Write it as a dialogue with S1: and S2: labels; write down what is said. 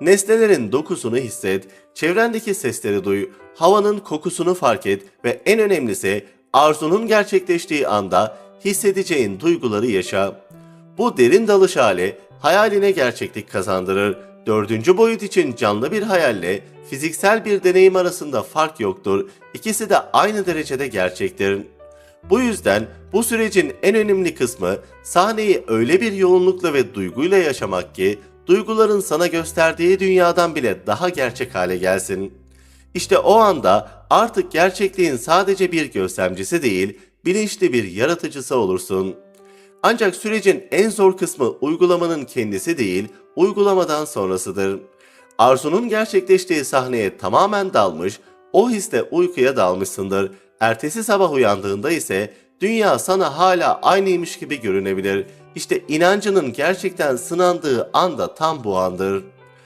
S1: nesnelerin dokusunu hisset, çevrendeki sesleri duy, havanın kokusunu fark et ve en önemlisi arzunun gerçekleştiği anda hissedeceğin duyguları yaşa. Bu derin dalış hali hayaline gerçeklik kazandırır. Dördüncü boyut için canlı bir hayalle fiziksel bir deneyim arasında fark yoktur. İkisi de aynı derecede gerçektir. Bu yüzden bu sürecin en önemli kısmı sahneyi öyle bir yoğunlukla ve duyguyla yaşamak ki duyguların sana gösterdiği dünyadan bile daha gerçek hale gelsin. İşte o anda artık gerçekliğin sadece bir gözlemcisi değil, bilinçli bir yaratıcısı olursun. Ancak sürecin en zor kısmı uygulamanın kendisi değil, uygulamadan sonrasıdır. Arzunun gerçekleştiği sahneye tamamen dalmış, o hisle uykuya dalmışsındır. Ertesi sabah uyandığında ise dünya sana hala aynıymış gibi görünebilir. İşte inancının gerçekten sınandığı anda tam bu andır.